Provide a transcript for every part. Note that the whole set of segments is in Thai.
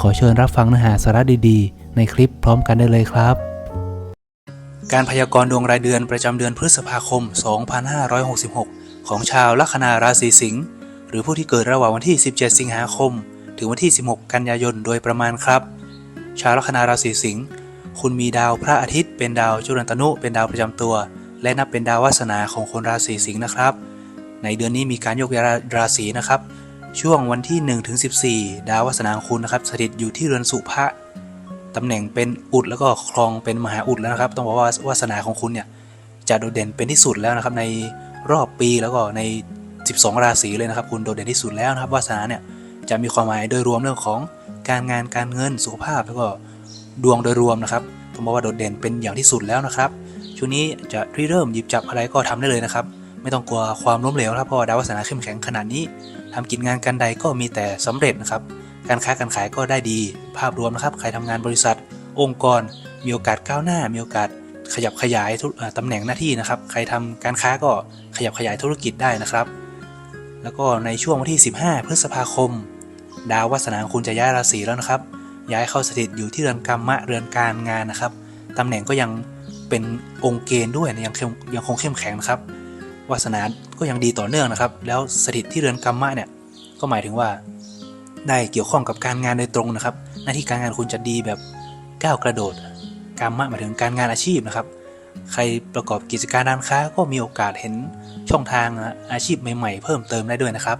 ขอเชิญรับฟังเนื้อหาสาระดีๆ ในคลิปพร้อมกันได้เลยครับ การพยากรณ์ดวงรายเดือนประจำเดือนพฤษภาคม 2566 ของชาวลัคนาราศีสิงห์หรือผู้ที่เกิดระหว่างวันที่ 17 สิงหาคม ถึงวันที่ 16 กันยายนโดยประมาณครับ ชาวลัคนาราศีสิงห์คุณมีดาวพระอาทิตย์เป็นดาวจุลันตนุเป็นดาวประจำตัว และนับเป็นดาววาสนาของคนราศีสิงห์นะครับ ในเดือนนี้มีการโยกย้ายราศีนะครับ ช่วงวันที่1ถึง14ดาววาสนางคุณนะครับสถิตอยู่ที่เรือนสุภะตำแหน่งเป็นอุดแล้วก็ครองเป็นมหาอุดแล้วนะครับ ต้องบอกว่าวาสนาของคุณเนี่ยจะโดดเด่นเป็นที่สุดแล้วนะครับ ในรอบปีแล้วก็ใน 12 ราศีเลยนะครับ คุณโดดเด่นที่สุดแล้วนะครับวาสนาเนี่ยจะมีความหมายโดยรวมเรื่องของการงานการเงินสุขภาพแล้วก็ดวงโดยรวมนะครับต้องบอกว่าโดดเด่นเป็นอย่างที่สุดแล้วนะครับช่วงนี้จะริเริ่มหยิบจับอะไรก็ทำได้เลยนะครับ ไม่ต้องกลัวความล้มเหลวครับเพราะดาววาสนาเข้มแข็งขนาดนี้ ทำกิจงานการใดก็มีแต่สำเร็จนะครับ การค้าการขายก็ได้ดี ภาพรวมนะครับ ใครทำงานบริษัท องค์กร มีโอกาสก้าวหน้า มีโอกาสขยับขยายธุรเอ่อตำแหน่งหน้าที่นะครับ ใครทำการค้าก็ขยับขยายธุรกิจได้นะครับ แล้วก็ในช่วงวันที่ 15 พฤษภาคม ดาววาสนาคุณจะย้ายราศีแล้วนะครับ ย้ายเข้าสถิตอยู่ที่เรือนกรรมะเรือนการงานนะครับตำแหน่งก็ยังเป็นองค์เกณฑ์ด้วยยังยังคงเข้มแข็งนะครับ วาสนาก็ยังดีต่อเนื่องนะครับ แล้วสถิตที่เรือนกรรมะเนี่ยก็หมายถึงว่าได้เกี่ยวข้องกับการงานโดยตรงนะครับ หน้าที่การงานคุณจะดีแบบก้าวกระโดดกรรมะหมายถึงการงานอาชีพนะครับ ใครประกอบกิจการด้านค้าก็มีโอกาสเห็นช่องทางอาชีพใหม่ ๆ เพิ่มเติมได้ด้วยนะครับ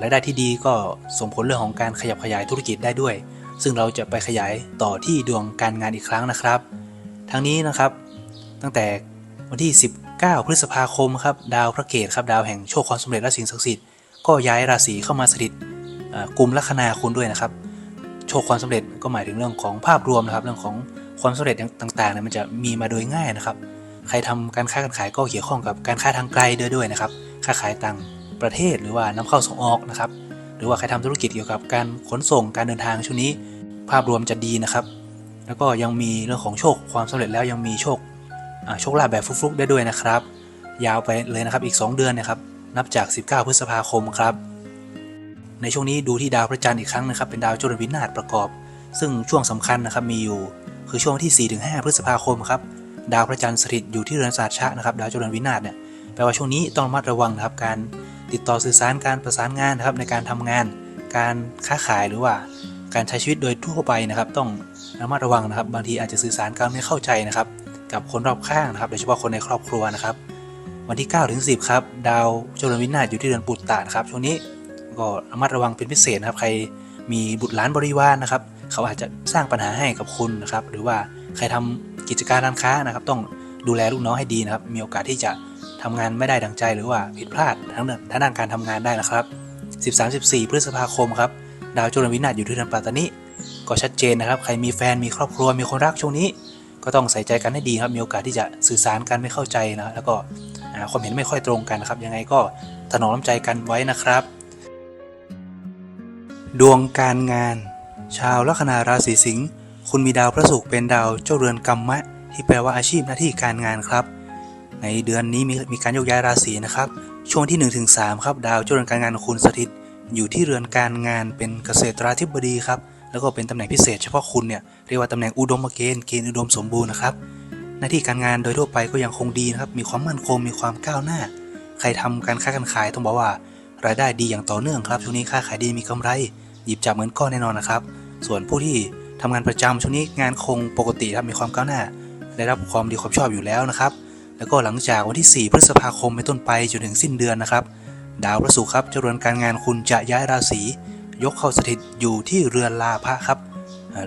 รายได้ที่ดีก็ส่งผลเรื่องของการขยับขยายธุรกิจได้ด้วย ซึ่งเราจะไปขยายต่อที่ดวงการงานอีกครั้งนะครับ ทั้งนี้นะครับตั้งแต่วันที่ 9 พฤษภาคมครับดาวพระเกตครับดาวแห่งโชคความสำเร็จและสิ่งศักดิ์สิทธิ์ก็ย้ายราศีเข้ามาสถิตกลุ่มลัคนาคุณด้วยนะครับ โชคความสำเร็จก็หมายถึงเรื่องของภาพรวมนะครับ เรื่องของความสำเร็จต่างๆเนี่ยมันจะมีมาโดยง่ายนะครับ ใครทำการค้าการขายก็เกี่ยวข้องกับการค้าทางไกลด้วยด้วยนะครับ ค้าขายต่างประเทศหรือว่านำเข้าส่งออกนะครับ หรือว่าใครทำธุรกิจเกี่ยวกับการขนส่งการเดินทางช่วงนี้ ภาพรวมจะดีนะครับ แล้วก็ยังมีเรื่องของโชคความสำเร็จแล้วยังมีโชค โชคลาภแบบฟลุกๆได้ด้วยนะครับ ยาวไปเลยนะครับอีก 2 เดือนนะครับ นับจาก 19 พฤษภาคมครับ ในช่วงนี้ดูที่ดาวพระจันทร์อีกครั้งนะครับ เป็นดาวจุลวินาศประกอบ ซึ่งช่วงสำคัญนะครับมีอยู่ คือช่วงที่ 4-5 พฤษภาคมครับดาวพระจันทร์สถิตอยู่ที่เรือนศาสตร์ชะนะครับดาวจุลวินาศเนี่ยแปลว่าช่วงนี้ต้องระมัดระวังนะครับการติดต่อสื่อสารการประสานงานนะครับในการทำงาน การค้าขายหรือว่า การใช้ชีวิตโดยทั่วไปนะครับ ต้องระมัดระวังนะครับ บางทีอาจจะสื่อสารกันไม่เข้าใจนะครับ กับคนรอบข้างนะครับโดยเฉพาะคนในครอบครัวนะครับ วันที่9ถึง10ครับดาวจุลวินาศอยู่ที่เดือนปุตตะนะครับช่วงนี้ก็ระมัดระวังเป็นพิเศษนะครับ ใครมีบุตรหลานบริวารนะครับ เขาอาจจะสร้างปัญหาให้กับคุณนะครับ หรือว่าใครทำกิจการร้านค้านะครับ ต้องดูแลลูกน้องให้ดีนะครับ มีโอกาสที่จะทำงานไม่ได้ดังใจ หรือว่าผิดพลาดทั้งด้านทั้งด้านการทำงานได้นะครับ 13-14 พฤษภาคมครับดาวจุลวินาศอยู่ที่เดือนปัตตานีก็ชัดเจนนะครับ ใครมีแฟนมีครอบครัวมีคนรักช่วงนี้ ก็ต้องใส่ใจกันให้ดีครับ มีโอกาสที่จะสื่อสารกันไม่เข้าใจนะ แล้วก็ความเห็นไม่ค่อยตรงกันนะครับ ยังไงก็ถนอมน้ำใจกันไว้นะครับ ดวงการงาน ชาวลัคนาราศีสิงห์ คุณมีดาวพระศุกร์เป็นดาวเจ้าเรือนกรรมะ ที่แปลว่าอาชีพหน้าที่การงานครับ ในเดือนนี้มีมีการโยกย้ายราศีนะครับ ช่วงที่1-3ถึงครับ ดาวเจ้าเรือนการงานของคุณสถิต อยู่ที่เรือนการงานเป็นเกษตราธิบดีครับ แล้วก็เป็นตำแหน่งพิเศษเฉพาะคุณเนี่ยเรียกว่าตำแหน่งอุดมเกณฑ์เกณฑ์อุดมสมบูรณ์นะครับหน้าที่การงานโดยทั่วไปก็ยังคงดีนะครับมีความมั่นคงมีความก้าวหน้า ใครทำการค้าการขายต้องบอกว่า รายได้ดีอย่างต่อเนื่องครับช่วงนี้ค้าขายดีมีกำไร หยิบจับเงินก้อนแน่นอนนะครับ ส่วนผู้ที่ทำงานประจำช่วงนี้งานคงปกติครับมีความก้าวหน้าได้รับความดีความชอบอยู่แล้วนะครับ แล้วก็หลังจากวันที่ 4 พฤษภาคมเป็นต้นไปจนถึงสิ้นเดือนนะครับ ดาวพระศุกร์ครับเจริญการงานคุณจะย้ายราศียกเข้าสถิต อยู่ที่เรือนลาภะครับ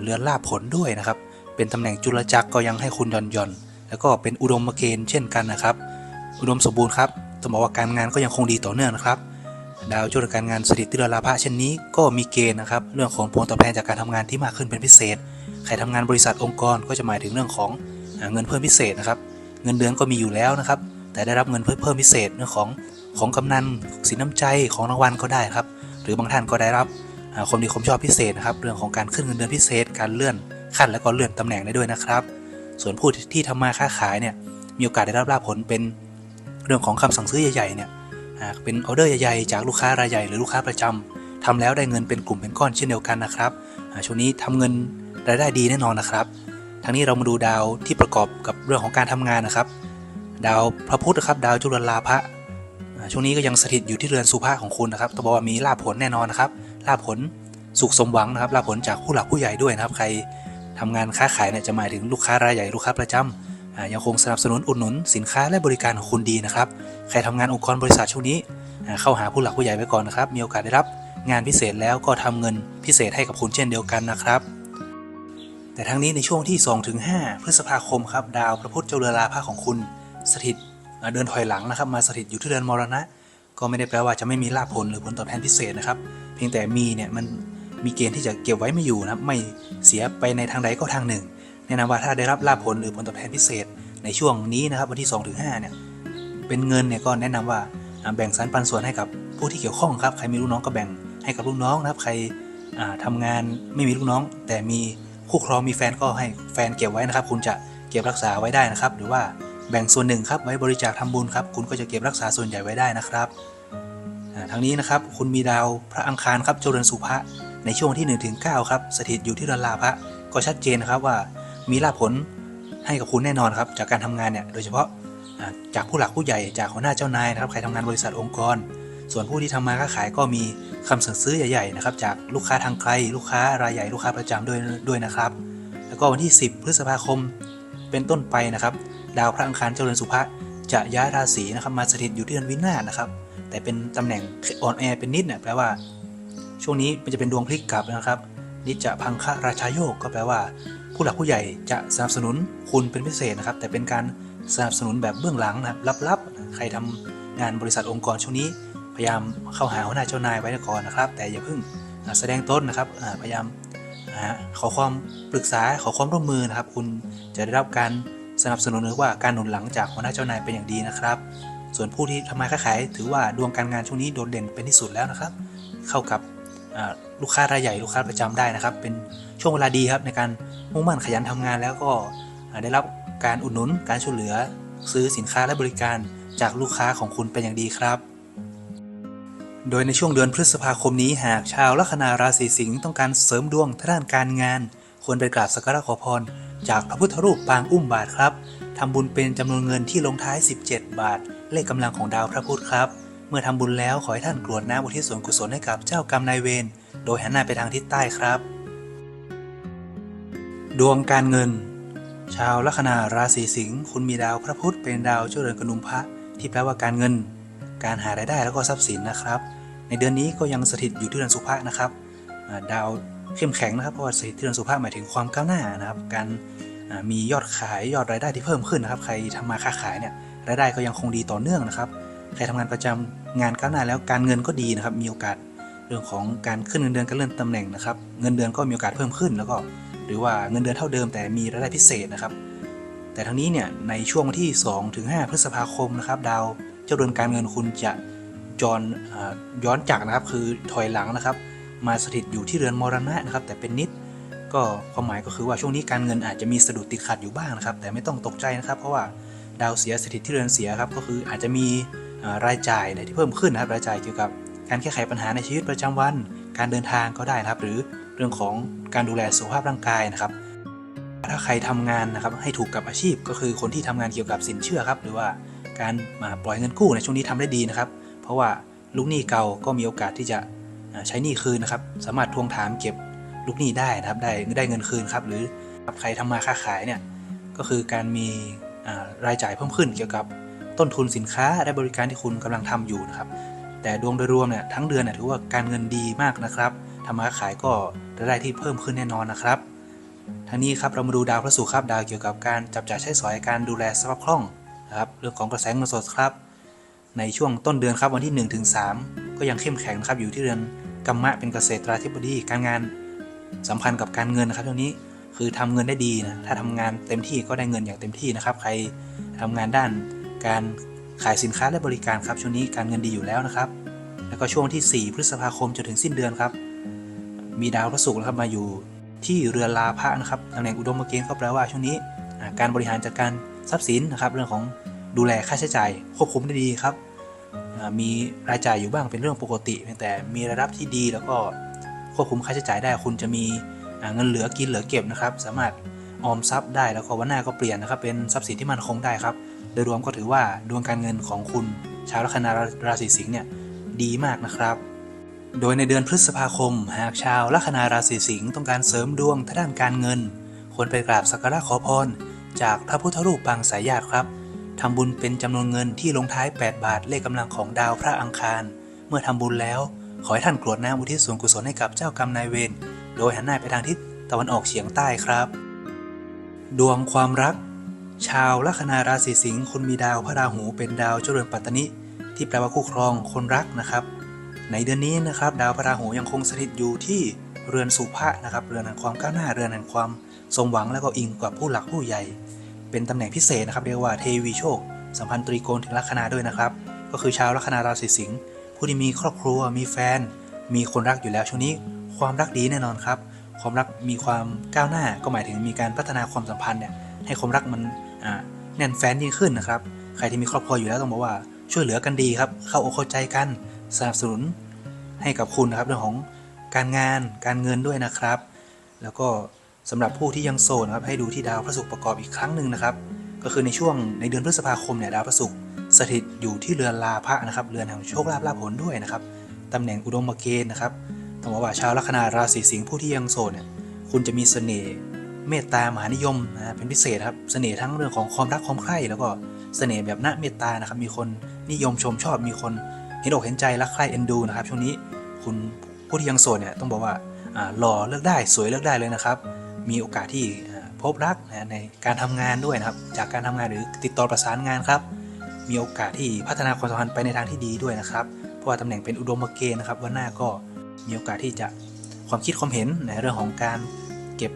เรือนลาผลด้วยนะครับ เป็นตำแหน่งจุลจักรก็ยังให้คุณย่อนย่อนแล้วก็เป็นอุดมเกณฑ์เช่นกันนะครับ อุดมสมบูรณ์ครับต้องบอกว่าการงานก็ยังคงดีต่อเนื่องนะครับ ดาวจุลการงานสถิตที่เรือลาภะเช่นนี้ก็มีเกณฑ์นะครับ เรื่องของผลตอบแทนจากการทำงานที่มากขึ้นเป็นพิเศษ ใครทำงานบริษัทองค์กรก็จะหมายถึงเรื่องของเงินเพิ่มพิเศษนะครับ เงินเดือนก็มีอยู่แล้วนะครับ แต่ได้รับเงินเพิ่มเพิ่มพิเศษเรื่องของของกำนันสินน้ำใจของรางวัลก็ได้ครับ หรือบางท่านก็ได้รับ ความดีความชอบพิเศษนะครับเรื่องของการขึ้นเงินเดือนพิเศษ การเลื่อนขั้นและก็เลื่อนตำแหน่งได้ด้วยนะครับ ส่วนผู้ที่ทำมาค้าขายเนี่ยมีโอกาสได้รับลาภผลเป็นเรื่องของคำสั่งซื้อใหญ่ๆเนี่ยเป็นออเดอร์ใหญ่ๆจากลูกค้ารายใหญ่หรือลูกค้าประจำทำแล้วได้เงินเป็นกลุ่มเป็นก้อนเช่นเดียวกันนะครับช่วงนี้ทำเงินรายได้ดีแน่นอนนะครับทางนี้เรามาดูดาวที่ประกอบกับเรื่องของการทำงานนะครับ ดาวพระพุธนะครับ ดาวจุลลาภะช่วงนี้ก็ยังสถิตอยู่ที่เรือนสุภาของคุณนะครับต้องบอกว่ามีลาภผลแน่นอนนะครับ ลาผลสุขสมหวังนะครับลาผลจากผู้หลักผู้ใหญ่ด้วยนะครับ ใครทำงานค้าขายเนี่ยจะหมายถึงลูกค้ารายใหญ่ลูกค้าประจำอ่ายังคงสนับสนุนอุดหนุนสินค้าและบริการของคุณดีนะครับ ใครทำงานองค์กรบริษัทช่วงนี้ เข้าหาผู้หลักผู้ใหญ่ไว้ก่อนนะครับ มีโอกาสได้รับงานพิเศษแล้วก็ทำเงินพิเศษให้กับคุณเช่นเดียวกันนะครับ แต่ทั้งนี้ในช่วงที่ 2-5 พฤษภาคมครับดาวพระพุธเจ้าเรือลาภาของคุณ สถิตเดินถอยหลังนะครับ มาสถิตอยู่ที่เรือนมรณะ ก็ไม่ได้แปลว่าจะไม่มีลาภผลหรือผลตอบแทนพิเศษนะครับ เพียงแต่มีเนี่ยมันมีเกณฑ์ที่จะเก็บไว้ไม่อยู่นะไม่เสียไปในทางใดก็ทางหนึ่ง แนะนำว่าถ้าได้รับลาภผลหรือผลตอบแทนพิเศษ ในช่วงนี้นะครับวันที่2-5เนี่ยเป็นเงินเนี่ยก็แนะนำว่าอ่าแบ่งสรรปันส่วนให้กับผู้ที่เกี่ยวข้องครับใครมีลูกน้องก็แบ่งให้กับลูกน้องนะครับ ใครอ่าทำงานไม่มีลูกน้อง แต่มีคู่ครองมีแฟนก็ให้แฟนเก็บไว้นะครับ คุณจะเก็บรักษาไว้ได้นะครับ หรือว่าแบ่งส่วนหนึ่งครับไว้บริจาคทำบุญครับ คุณก็จะเก็บรักษาส่วนใหญ่ไว้ได้นะครับ ทั้งนี้นะครับคุณมีดาวพระอังคารครับเจริญสุภะในช่วงที่1นถึงเครับสถิตอยู่ที่รือนลาภะก็ชัดเจนนะครับว่ามีลาผลให้กับคุณแน่นอนครับจากการทำงานเนี่ยโดยเฉพาะจากผู้หลักผู้ใหญ่จากหัวหน้าเจ้านายนะครับใครทำงานบริษัทองค์กร ส่วนผู้ที่ทำมาค้าขายก็มีคำสั่งซื้อใหญ่ๆนะครับจากลูกค้าทางไกลลูกค้ารายใหญ่ลูกค้าประจำด้วยด้วยนะครับ แล้วก็วันที่ 10 พฤษภาคมเป็นต้นไปนะครับ ดาวพระอังคารเจริญสุภะจะย้ายราศีนะครับมาสถิตอยู่ที่เดือนวินาศนะครับ แต่เป็นตำแหน่งอ่อนแอเป็นนิดเนี่ยแปลว่า ช่วงนี้มันจะเป็นดวงพลิกกลับนะครับ นิจจะพังคะราชาโยกก็แปลว่า ผู้หลักผู้ใหญ่จะสนับสนุนคุณเป็นพิเศษนะครับ แต่เป็นการสนับสนุนแบบเบื้องหลังนะครับลับๆ ใครทำงานบริษัทองค์กรช่วงนี้ พยายามเข้าหาหัวหน้าเจ้านายไว้ก่อนนะครับ แต่อย่าเพิ่งแสดงต้นนะครับพยายามขอความปรึกษาขอความร่วมมือนะครับ คุณจะได้รับการสนับสนุนหรือว่าการหนุนหลังจากหัวหน้าเจ้านายเป็นอย่างดีนะครับ ส่วนผู้ที่ทำมาค้าขาย ถือว่าดวงการงานช่วงนี้โดดเด่นเป็นที่สุดแล้วนะครับ เข้ากับลูกค้ารายใหญ่ลูกค้าประจำได้นะครับ เป็นช่วงเวลาดีครับในการมุ่งมั่นขยันทำงานแล้วก็ได้รับการอุดหนุนการช่วยเหลือ ซื้อสินค้าและบริการจากลูกค้าของคุณเป็นอย่างดีครับ โดยในช่วงเดือนพฤษภาคมนี้หากชาวลัคนาราศีสิงห์ต้องการเสริมดวงทางด้านการงาน ควรไปกราบสักการะขอพร จากพระพุทธรูปปางอุ้มบาทครับทำบุญเป็นจำนวนเงินที่ลงท้าย 17 บาท เลขกำลังของดาวพระพุธครับ เมื่อทำบุญแล้วขอให้ท่านกรวดน้ำอุทิศส่วนกุศลให้กับเจ้ากรรมนายเวรโดยหันหน้าไปทางทิศใต้ครับ ดวงการเงิน ชาวลัคนาราศีสิงห์คุณมีดาวพระพุธเป็นดาวเจริญกนุมพระที่แปลว่าการเงิน การหารายได้แล้วก็ทรัพย์สินนะครับ ในเดือนนี้ก็ยังสถิตอยู่ที่เรือนสุภะนะครับดาวเข้มแข็งนะครับเพราะว่าสถิตที่เรือนสุภะหมายถึงความก้าวหน้านะครับ การมียอดขายยอดรายได้ที่เพิ่มขึ้นนะครับ ใครทำมาค้าขายเนี่ย รายได้ก็ยังคงดีต่อเนื่องนะครับ ใครทำงานประจำงานก้าวหน้าแล้วการเงินก็ดีนะครับ มีโอกาสเรื่องของการขึ้นเงินเดือนการเลื่อนตำแหน่งนะครับ เงินเดือนก็มีโอกาสเพิ่มขึ้นแล้วก็ หรือว่าเงินเดือนเท่าเดิมแต่มีรายได้พิเศษนะครับ แต่ทั้งนี้เนี่ยในช่วงวันที่2ถึง5พฤษภาคมนะครับ ดาวเจ้าเรือนการเงินคุณจะจรย้อนจากนะครับคือถอยหลังนะครับ มาสถิตอยู่ที่เรือนมรณะนะครับ แต่เป็นนิดก็ความหมายก็คือว่าช่วงนี้การเงินอาจจะมีสะดุดติดขัดอยู่บ้างนะครับ แต่ไม่ต้องตกใจนะครับ เพราะว่า ดาวเสียสถิตที่เรือนเสียครับก็คืออาจจะมีรายจ่ายเนี่ยที่เพิ่มขึ้นนะครับรายจ่ายเกี่ยวกับการแก้ไขปัญหาในชีวิตประจำวัน การเดินทางก็ได้นะครับ หรือเรื่องของการดูแลสุขภาพร่างกายนะครับถ้าใครทำงานนะครับให้ถูกกับอาชีพ ก็คือคนที่ทำงานเกี่ยวกับสินเชื่อครับ หรือว่าการมาปล่อยเงินกู้ในช่วงนี้ทำได้ดีนะครับ เพราะว่าลูกหนี้เก่าก็มีโอกาสที่จะใช้หนี้คืนนะครับ สามารถทวงถามเก็บลูกหนี้ได้นะครับ ได้ได้เงินคืนครับ หรือใครทำมาค้าขายเนี่ยก็คือการมี รายจ่ายเพิ่มขึ้นเกี่ยวกับต้นทุนสินค้าและบริการที่คุณกำลังทำอยู่นะครับ แต่ดวงโดยรวมเนี่ยทั้งเดือนเนี่ยถือว่าการเงินดีมากนะครับทำมาค้ขายก็รายได้ที่เพิ่มขึ้นแน่นอนนะครับทั้งนี้ครับเรามาดูดาวพระศุกร์ครับดาวเกี่ยวกับการจับจ่ายใช้สอยการดูแลสภาพคล่องนะครับเรื่องของกระแสเงินสดครับ ในช่วงต้นเดือนครับวันที่1ถึง3ก็ยังเข้มแข็งนะครับอยู่ที่เรือนกัมมะเป็นเกษตราธิบดีการงานสัมพันธ์กับการเงินนะครับช่วงนี้ คือทำเงินได้ดีนะถ้าทำงานเต็มที่ก็ได้เงินอย่างเต็มที่นะครับ ใครทำงานด้านการขายสินค้าและบริการครับช่วงนี้การเงินดีอยู่แล้วนะครับ แล้วก็ช่วงที่ 4 พฤษภาคมจนถึงสิ้นเดือนครับ มีดาวพระศุกร์นะครับมาอยู่ที่เรือลาภะนะครับตำแหน่งอุดมเกณฑ์ก็แปลว่าช่วงนี้ การบริหารจัดการทรัพย์สินนะครับ เรื่องของดูแลค่าใช้จ่ายควบคุมได้ดีครับมีรายจ่ายอยู่บ้างเป็นเรื่องปกติเพียงแต่มีรายรับที่ดีแล้วก็ควบคุมค่าใช้จ่ายได้คุณจะมี เงินเหลือกินเหลือเก็บนะครับ สามารถออมทรัพย์ได้แล้วก็วันหน้าก็เปลี่ยนนะครับ เป็นทรัพย์สินที่มั่นคงได้ครับ โดยรวมก็ถือว่าดวงการเงินของคุณชาวลัคนาราศีสิงห์เนี่ยดีมากนะครับ โดยในเดือนพฤษภาคม หากชาวลัคนาราศีสิงห์ต้องการเสริมดวงทางด้านการเงิน ควรไปกราบสักการะขอพร จากพระพุทธรูปปางสายญาติครับทำบุญเป็นจำนวนเงินที่ลงท้าย 8 บาทเลขกำลังของดาวพระอังคาร เมื่อทำบุญแล้ว ขอให้ท่านกรวดน้ำอุทิศส่วนกุศลให้กับเจ้ากรรมนายเวร ดยหันหน้าไปทางทิศตะวันออกเฉียงใต้ครับ ดวงความรัก ชาวลัคนาราศีสิงห์คุณมีดาวพระราหูเป็นดาวเจริญปัตตนิ ที่แปลว่าคู่ครองคนรักนะครับ ในเดือนนี้นะครับดาวพระราหูยังคงสถิตอยู่ที่เรือนสุภะนะครับเรือนแห่งความก้าวหน้าเรือนแห่งความสมหวังแล้วก็อิงกับผู้หลักผู้ใหญ่ เป็นตำแหน่งพิเศษนะครับเรียกว่าเทวีโชค สัมพันธ์ตรีโกณถึงลัคนาด้วยนะครับ ก็คือชาวลัคนาราศีสิงห์ผู้ที่มีครอบครัวมีแฟน มีคนรักอยู่แล้วช่วงนี้ ความรักดีแน่นอนครับ ความรักมีความก้าวหน้าก็หมายถึงมีการพัฒนาความสัมพันธ์เนี่ยให้ความรักมันแน่นแฟ้นยิ่งขึ้นนะครับ ใครที่มีครอบครัวอยู่แล้วต้องบอกว่าช่วยเหลือกันดีครับ เข้าอกเข้าใจกันสนับสนุนให้กับคุณนะครับเรื่องของการงานการเงินด้วยนะครับ แล้วก็สำหรับผู้ที่ยังโสดนะครับให้ดูที่ดาวพระศุกร์ประกอบอีกครั้งหนึ่งนะครับ ก็คือในช่วงในเดือนพฤษภาคมเนี่ยดาวพระศุกร์สถิตอยู่ที่เรือนลาภะนะครับ เรือนแห่งโชคลาภลาภผลด้วยนะครับตำแหน่งอุดมเกณฑ์นะครับ ต้องบอกว่าชาวลัคนาราศีสิงห์ผู้ที่ยังโสดเนี่ยคุณจะมีเสน่ห์เมตตามหานิยมนะเป็นพิเศษครับเสน่ห์ทั้งเรื่องของความรักความใคร่แล้วก็เสน่ห์แบบน่าเมตตานะครับมีคนนิยมชมชอบมีคนเห็นอกเห็นใจรักใคร่เอ็นดูนะครับช่วงนี้คุณผู้ที่ยังโสดเนี่ยต้องบอกว่าหล่อเลือกได้สวยเลือกได้เลยนะครับ มีโอกาสที่พบรักนะในการทำงานด้วยนะครับ จากการทำงานหรือติดต่อประสานงานครับ มีโอกาสที่พัฒนาความสัมพันธ์ไปในทางที่ดีด้วยนะครับ เพราะว่าตำแหน่งเป็นอุดมเกณฑ์นะครับวันหน้าก็ มีโอกาสที่จะความคิดความเห็นในเรื่องของการเก็บ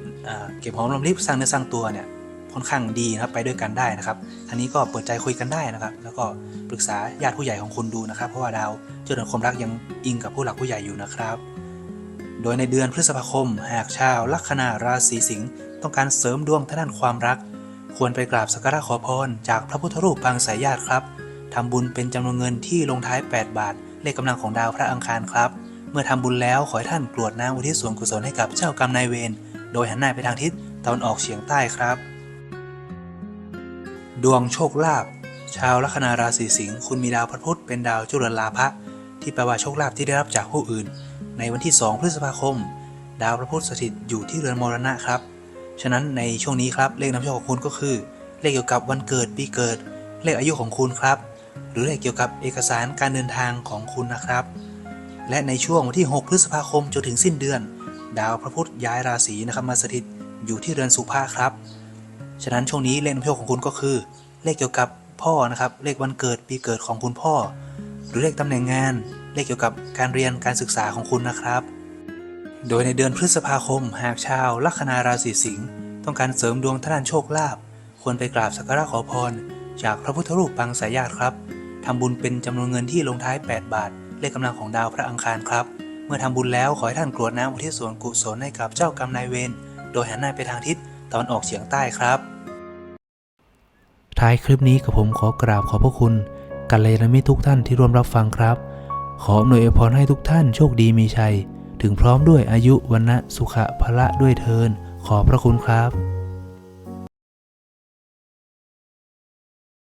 เก็บหอมรอมริบสร้างเนื้อสร้างตัวเนี่ยค่อนข้างดีนะครับไปด้วยกันได้นะครับทางนี้ก็เปิดใจคุยกันได้นะครับ แล้วก็ปรึกษาญาติผู้ใหญ่ของคุณดูนะครับ เพราะว่าดาวเจริญความรักยังอิงกับผู้หลักผู้ใหญ่อยู่นะครับ โดยในเดือนพฤษภาคม หากชาวลัคนาราศีสิงห์ต้องการเสริมดวงทางด้านความรัก ควรไปกราบสักการะขอพรจากพระพุทธรูปปางสายญาติครับทำบุญเป็นจำนวนเงินที่ลงท้าย 8 บาท เลขกำลังของดาวพระอังคารครับ มื่อทำบุญแล้วขอให้ท่านกรวดน้ำอุทิศส่วนกุศลให้กับเจ้ากรรมนายเวร โดยหันหน้าไปทางทิศตะวันออกเฉียงใต้ครับ ดวงโชคลาภ ชาวลัคนาราศีสิงห์คุณมีดาวพระพุธเป็นดาวจุลลาภะที่แปลว่าโชคลาภที่ได้รับจากผู้อื่น ในวันที่ 2 พฤษภาคม ดาวพระพุธสถิตอยู่ที่เรือนมรณะครับ ฉะนั้นในช่วงนี้ครับเลขนำโชคของคุณก็คือ เลขเกี่ยวกับวันเกิดปีเกิด เลขอายุของคุณครับ หรือเลขเกี่ยวกับเอกสารการเดินทางของคุณนะครับ และในช่วงวันที่ 6 พฤษภาคมจนถึงสิ้นเดือน ดาวพระพุธย้ายราศีนะครับมาสถิตอยู่ที่เรือนสุภาครับ ฉะนั้นช่วงนี้เลขนำโชคของคุณก็คือ เลขเกี่ยวกับพ่อนะครับ เลขวันเกิดปีเกิดของคุณพ่อ หรือเลขตำแหน่งงาน เลขเกี่ยวกับการเรียนการศึกษาของคุณนะครับ โดยในเดือนพฤษภาคม หากชาวลัคนาราศีสิงห์ต้องการเสริมดวงทางด้านโชคลาภควรไปกราบสักการะขอพร จากพระพุทธรูปปางสายญาติครับทำบุญเป็นจำนวนเงินที่ลงท้าย 8 บาท เลขกำลังของดาวพระอังคารครับ เมื่อทำบุญแล้วขอให้ท่านกรวดน้ำอุทิศส่วนกุศลให้กับเจ้ากรรมนายเวร โดยหันหน้าไปทางทิศตะวันออกเฉียงใต้ครับ ท้ายคลิปนี้กับผมขอกราบขอบพระคุณกัลยาณมิตรทุกท่านที่ร่วมรับฟังครับ ขออำนวยอวยพรให้ทุกท่านโชคดีมีชัย ถึงพร้อมด้วยอายุวันนะสุขะพละด้วยเทินขอพระคุณครับ